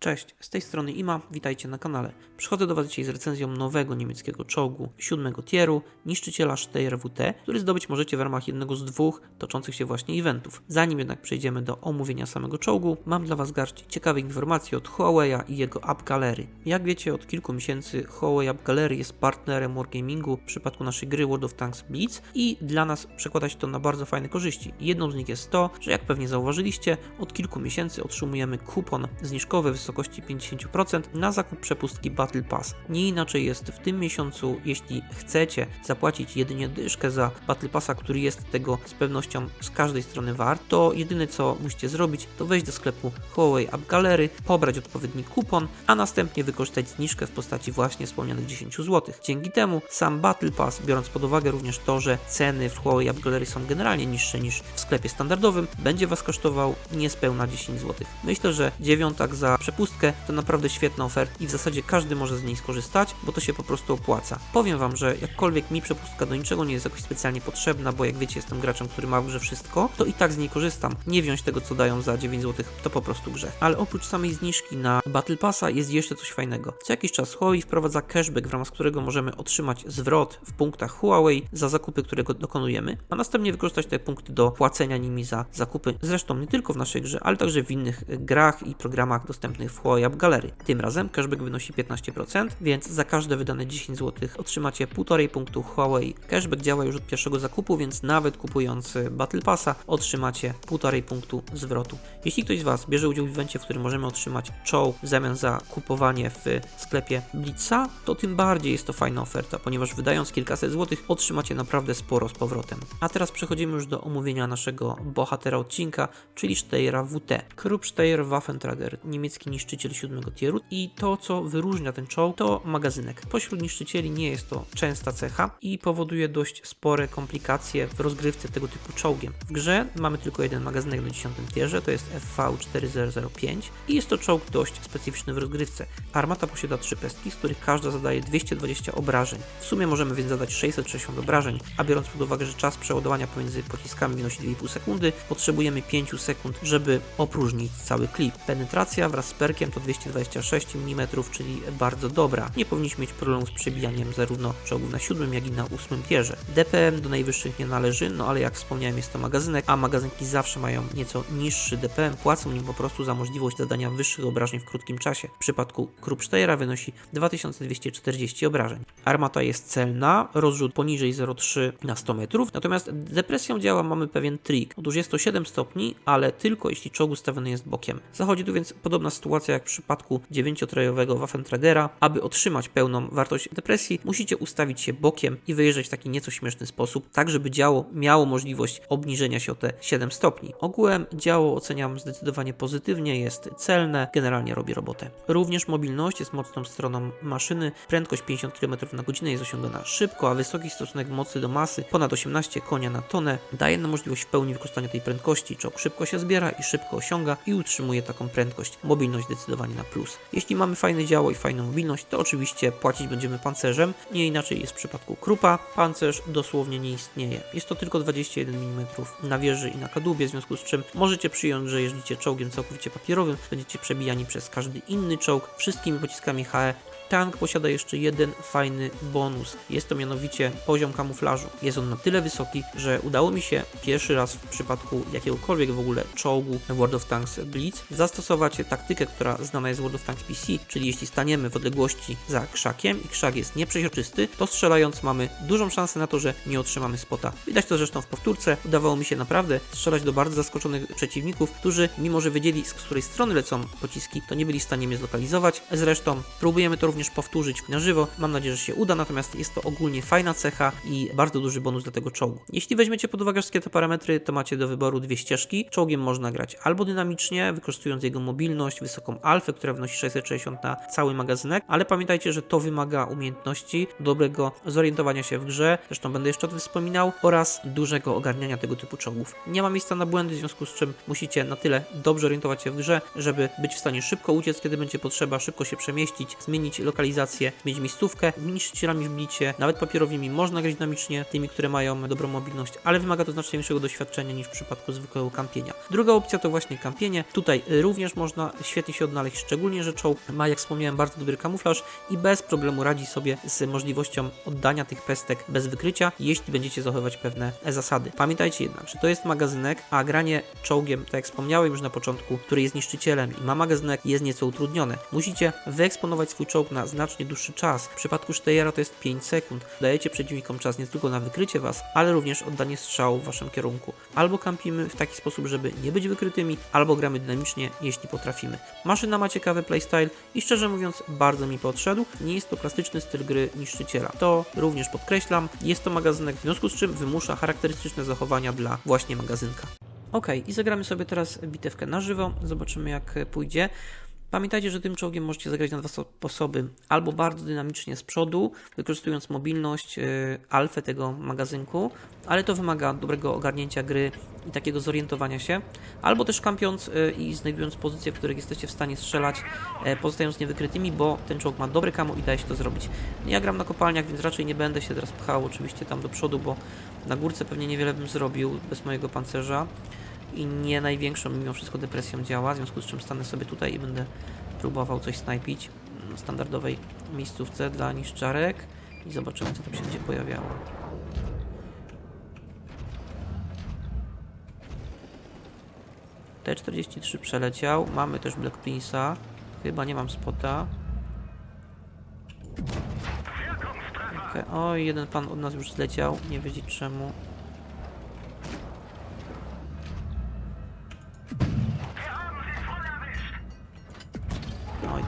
Cześć, z tej strony Ima, witajcie na kanale. Przychodzę do Was dzisiaj z recenzją nowego niemieckiego czołgu, siódmego tieru, niszczyciela Steyr WT, który zdobyć możecie w ramach jednego z dwóch toczących się właśnie eventów. Zanim jednak przejdziemy do omówienia samego czołgu, mam dla Was garść ciekawych informacji od Huawei'a i jego App Gallery. Jak wiecie, od kilku miesięcy Huawei App Gallery jest partnerem Wargamingu w przypadku naszej gry World of Tanks Blitz i dla nas przekłada się to na bardzo fajne korzyści. Jedną z nich jest to, że jak pewnie zauważyliście, od kilku miesięcy otrzymujemy kupon zniżkowy w wysokości 50% na zakup przepustki Battle Pass. Nie inaczej jest w tym miesiącu, jeśli chcecie zapłacić jedynie dyszkę za Battle Passa, który jest tego z pewnością z każdej strony wart, to jedyne co musicie zrobić, to wejść do sklepu Huawei App Gallery, pobrać odpowiedni kupon, a następnie wykorzystać zniżkę w postaci właśnie wspomnianych 10 zł. Dzięki temu sam Battle Pass, biorąc pod uwagę również to, że ceny w Huawei App Gallery są generalnie niższe niż w sklepie standardowym, będzie Was kosztował niespełna 10 zł. Myślę, że dziewiątak za przepustkę to naprawdę świetna oferta i w zasadzie każdy może z niej skorzystać, bo to się po prostu opłaca. Powiem Wam, że jakkolwiek mi przepustka do niczego nie jest jakoś specjalnie potrzebna, bo jak wiecie jestem graczem, który ma w grze wszystko, to i tak z niej korzystam. Nie wziąć tego co dają za 9 zł to po prostu grzech. Ale oprócz samej zniżki na Battle Passa jest jeszcze coś fajnego. Co jakiś czas Huawei wprowadza cashback, w ramach którego możemy otrzymać zwrot w punktach Huawei za zakupy, którego dokonujemy, a następnie wykorzystać te punkty do płacenia nimi za zakupy. Zresztą nie tylko w naszej grze, ale także w innych grach i programach dostępnych w Huawei App Gallery. Tym razem cashback wynosi 15%, więc za każde wydane 10 zł otrzymacie 1,5 punktu Huawei. Cashback działa już od pierwszego zakupu, więc nawet kupując e, Battle Passa otrzymacie 1,5 punktu zwrotu. Jeśli ktoś z Was bierze udział w evencie, w którym możemy otrzymać czołg w zamian za kupowanie w sklepie Blitza, to tym bardziej jest to fajna oferta, ponieważ wydając kilkaset złotych otrzymacie naprawdę sporo z powrotem. A teraz przechodzimy już do omówienia naszego bohatera odcinka, czyli Steyra WT. Kruppsteyr Waffentrager, niemiecki niszczyciel siódmego tieru i to, co wyróżnia ten czołg, to magazynek. Pośród niszczycieli nie jest to częsta cecha i powoduje dość spore komplikacje w rozgrywce tego typu czołgiem. W grze mamy tylko jeden magazynek na 10 tierze, to jest FV4005 i jest to czołg dość specyficzny w rozgrywce. Armata posiada trzy pestki, z których każda zadaje 220 obrażeń. W sumie możemy więc zadać 660 obrażeń, a biorąc pod uwagę, że czas przeładowania pomiędzy pociskami wynosi 2,5 sekundy, potrzebujemy 5 sekund, żeby opróżnić cały klip. Penetracja wraz z perkiem to 226 mm, czyli bardzo dobra. Nie powinniśmy mieć problemu z przebijaniem zarówno czołgów na 7, jak i na 8 tierze. DPM do najwyższych nie należy, no ale jak wspomniałem jest to magazynek, a magazynki zawsze mają nieco niższy DPM, płacą nim po prostu za możliwość zadania wyższych obrażeń w krótkim czasie. W przypadku Kruppsteyra wynosi 2240 obrażeń. Armata jest celna, rozrzut poniżej 0,3 na 100 metrów, natomiast depresją działa mamy pewien trik. Otóż jest to 7 stopni, ale tylko jeśli czołg ustawiony jest bokiem. Zachodzi tu więc podobna sytuacja jak w przypadku 9-trajowego Waffentragera. Aby otrzymać pełną wartość depresji, musicie ustawić się bokiem i wyjeżdżać w taki nieco śmieszny sposób, tak żeby działo miało możliwość obniżenia się o te 7 stopni. Ogółem działo oceniam zdecydowanie pozytywnie, jest celne, generalnie robi robotę. Również mobilność jest mocną stroną maszyny. Prędkość 50 km na godzinę jest osiągana szybko, a wysoki stosunek mocy do masy, ponad 18 konia na tonę, daje nam możliwość w pełni wykorzystania tej prędkości. Czołg szybko się zbiera i szybko osiąga i utrzymuje taką prędkość. Mobilność zdecydowanie na plus. Jeśli mamy fajne działo i fajną mobilność, to oczywiście płacić będziemy pancerzem. Nie inaczej jest w przypadku Krupa. Pancerz dosłownie nie istnieje. Jest to tylko 21 mm na wieży i na kadłubie, w związku z czym możecie przyjąć, że jeździcie czołgiem całkowicie papierowym, będziecie przebijani przez każdy inny czołg wszystkimi pociskami HE. Tank posiada jeszcze jeden fajny bonus. Jest to mianowicie poziom kamuflażu. Jest on na tyle wysoki, że udało mi się pierwszy raz w przypadku jakiegokolwiek w ogóle czołgu World of Tanks Blitz zastosować taktykę, która znana jest z World of Tanks PC, czyli jeśli staniemy w odległości za krzakiem i krzak jest nieprzeźroczysty, to strzelając mamy dużą szansę na to, że nie otrzymamy spota. Widać to zresztą w powtórce. Udawało mi się naprawdę strzelać do bardzo zaskoczonych przeciwników, którzy mimo, że wiedzieli z której strony lecą pociski, to nie byli w stanie mnie zlokalizować. Zresztą próbujemy to również powtórzyć na żywo. Mam nadzieję, że się uda, natomiast jest to ogólnie fajna cecha i bardzo duży bonus dla tego czołgu. Jeśli weźmiecie pod uwagę wszystkie te parametry, to macie do wyboru dwie ścieżki. Czołgiem można grać albo dynamicznie, wykorzystując jego mobilność, wysoką alfę, która wnosi 660 na cały magazynek, ale pamiętajcie, że to wymaga umiejętności, dobrego zorientowania się w grze, zresztą będę jeszcze o tym wspominał, oraz dużego ogarniania tego typu czołgów. Nie ma miejsca na błędy, w związku z czym musicie na tyle dobrze orientować się w grze, żeby być w stanie szybko uciec, kiedy będzie potrzeba, szybko się przemieścić, zmienić lokalizację, mieć miejscówkę, niszczycielami w blicie, nawet papierowymi można grać dynamicznie, tymi, które mają dobrą mobilność, ale wymaga to znacznie większego doświadczenia niż w przypadku zwykłego kampienia. Druga opcja to właśnie kampienie. Tutaj również można świetnie się odnaleźć, szczególnie, że czołg ma, jak wspomniałem, bardzo dobry kamuflaż i bez problemu radzi sobie z możliwością oddania tych pestek bez wykrycia, jeśli będziecie zachowywać pewne zasady. Pamiętajcie jednak, że to jest magazynek, a granie czołgiem, tak jak wspomniałem już na początku, który jest niszczycielem i ma magazynek, jest nieco utrudnione. Musicie wyeksponować swój czołg na znacznie dłuższy czas. W przypadku Steyera to jest 5 sekund. Dajecie przeciwnikom czas nie tylko na wykrycie was, ale również oddanie strzału w waszym kierunku. Albo kampimy w taki sposób, żeby nie być wykrytymi, albo gramy dynamicznie, jeśli potrafimy. Maszyna ma ciekawy playstyle i szczerze mówiąc bardzo mi podszedł. Nie jest to klasyczny styl gry niszczyciela. To również podkreślam. Jest to magazynek, w związku z czym wymusza charakterystyczne zachowania dla właśnie magazynka. Ok, i zagramy sobie teraz bitewkę na żywo. Zobaczymy jak pójdzie. Pamiętajcie, że tym czołgiem możecie zagrać na dwa sposoby. Albo bardzo dynamicznie z przodu, wykorzystując mobilność, yy, alfę tego magazynku, ale to wymaga dobrego ogarnięcia gry i takiego zorientowania się. Albo też kampiąc yy, i znajdując pozycje, w których jesteście w stanie strzelać, yy, pozostając niewykrytymi, bo ten czołg ma dobre kamo i daje się to zrobić. Ja gram na kopalniach, więc raczej nie będę się teraz pchał oczywiście tam do przodu, bo na górce pewnie niewiele bym zrobił bez mojego pancerza i nie największą mimo wszystko depresją działa, w związku z czym stanę sobie tutaj i będę próbował coś snajpić w standardowej miejscówce dla niszczarek i zobaczymy co tam się będzie pojawiało. T43 przeleciał, mamy też Black Prince'a, chyba nie mam spota. Okay. Oj, jeden pan od nas już zleciał, nie wiedzieć czemu.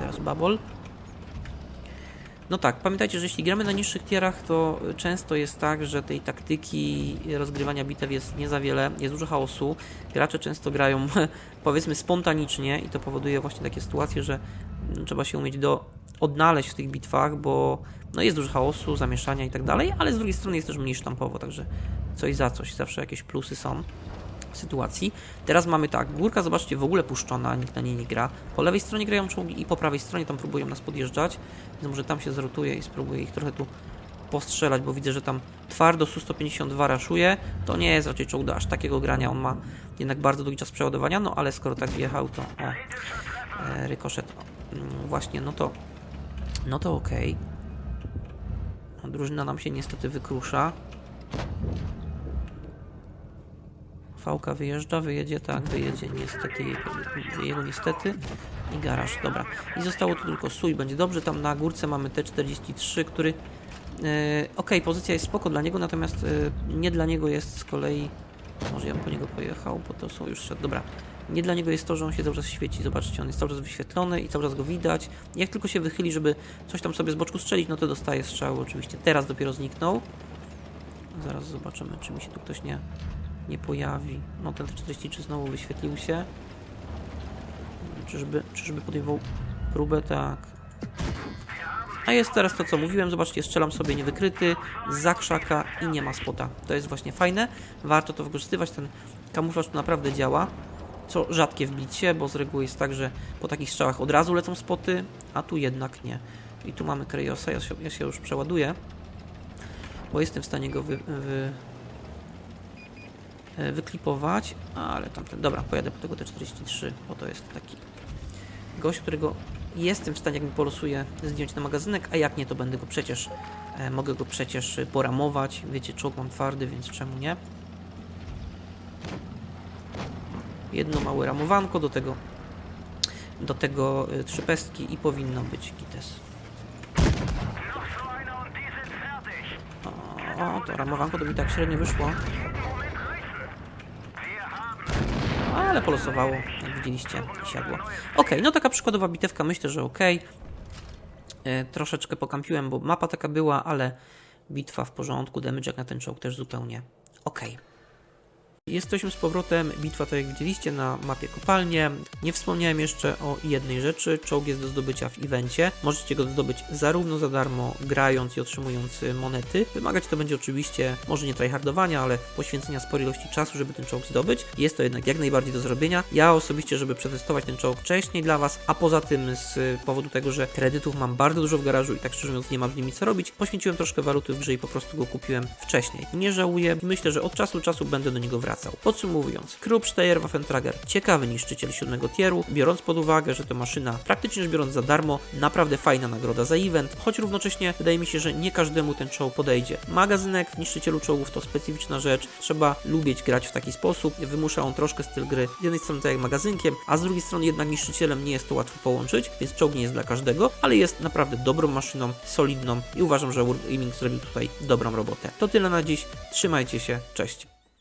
Teraz Bubble. No tak, pamiętajcie, że jeśli gramy na niższych tierach, to często jest tak, że tej taktyki rozgrywania bitew jest nie za wiele, jest dużo chaosu. Gracze często grają powiedzmy spontanicznie i to powoduje właśnie takie sytuacje, że trzeba się umieć do odnaleźć w tych bitwach, bo no jest dużo chaosu, zamieszania i tak dalej, ale z drugiej strony jest też mniej sztampowo, także coś za coś, zawsze jakieś plusy są sytuacji. Teraz mamy tak, górka zobaczcie w ogóle puszczona, nikt na niej nie gra. Po lewej stronie grają czołgi i po prawej stronie tam próbują nas podjeżdżać, więc może tam się zrotuje i spróbuję ich trochę tu postrzelać, bo widzę, że tam twardo Su-152 raszuje. To nie jest raczej czołg do aż takiego grania, on ma jednak bardzo długi czas przeładowania, no ale skoro tak wjechał, to o, e, rykoszet. Mm, właśnie, no to no to okej. Okay. Drużyna nam się niestety wykrusza. Fałka wyjeżdża, wyjedzie, tak, wyjedzie niestety, jego niestety i garaż, dobra. I zostało tu tylko Sui, będzie dobrze, tam na górce mamy T-43, który, e, ok, pozycja jest spoko dla niego, natomiast e, nie dla niego jest z kolei, może ja bym po niego pojechał, bo to są już, dobra. Nie dla niego jest to, że on się cały czas świeci, zobaczcie, on jest cały czas wyświetlony i cały czas go widać. Jak tylko się wychyli, żeby coś tam sobie z boczku strzelić, no to dostaje strzał, oczywiście. Teraz dopiero zniknął. Zaraz zobaczymy, czy mi się tu ktoś nie nie pojawi. No ten 43 znowu wyświetlił się. Czyżby, czyżby podejmował próbę? Tak. A jest teraz to, co mówiłem. Zobaczcie, strzelam sobie niewykryty, za krzaka i nie ma spota. To jest właśnie fajne. Warto to wykorzystywać. Ten kamuflaż tu naprawdę działa. Co rzadkie w bicie, bo z reguły jest tak, że po takich strzałach od razu lecą spoty, a tu jednak nie. I tu mamy Krejosa. Ja się, ja się już przeładuję, bo jestem w stanie go wy, wy wyklipować, ale tamten, dobra, pojadę po tego T43, bo to jest taki gość, którego jestem w stanie, jak mi polosuje, zdjąć na magazynek, a jak nie, to będę go przecież, e, mogę go przecież poramować, wiecie, czołg mam twardy, więc czemu nie? Jedno małe ramowanko, do tego do tego e, trzy pestki i powinno być gites. O, to ramowanko to mi tak średnio wyszło. Ale polosowało, jak widzieliście, siadło. Ok, no taka przykładowa bitewka, myślę, że ok. E, troszeczkę pokampiłem, bo mapa taka była, ale bitwa w porządku, damage jak na ten czołg też zupełnie ok. Jesteśmy z powrotem, bitwa tak jak widzieliście na mapie kopalnie. Nie wspomniałem jeszcze o jednej rzeczy, czołg jest do zdobycia w evencie. Możecie go zdobyć zarówno za darmo, grając i otrzymując monety. Wymagać to będzie oczywiście, może nie tryhardowania, ale poświęcenia sporej ilości czasu, żeby ten czołg zdobyć. Jest to jednak jak najbardziej do zrobienia. Ja osobiście, żeby przetestować ten czołg wcześniej dla Was, a poza tym z powodu tego, że kredytów mam bardzo dużo w garażu i tak szczerze mówiąc nie mam z nimi co robić, poświęciłem troszkę waluty w grze i po prostu go kupiłem wcześniej. Nie żałuję myślę, że od czasu do czasu będę do niego wracał. Podsumowując, Kruppsteier Waffentrager, ciekawy niszczyciel siódmego tieru, biorąc pod uwagę, że to maszyna praktycznie rzecz biorąc za darmo, naprawdę fajna nagroda za event, choć równocześnie wydaje mi się, że nie każdemu ten czołg podejdzie. Magazynek w niszczycielu czołgów to specyficzna rzecz, trzeba lubić grać w taki sposób, wymusza on troszkę styl gry, z jednej strony tak jak magazynkiem, a z drugiej strony jednak niszczycielem nie jest to łatwo połączyć, więc czołg nie jest dla każdego, ale jest naprawdę dobrą maszyną, solidną i uważam, że Wargaming zrobił tutaj dobrą robotę. To tyle na dziś, trzymajcie się, cześć.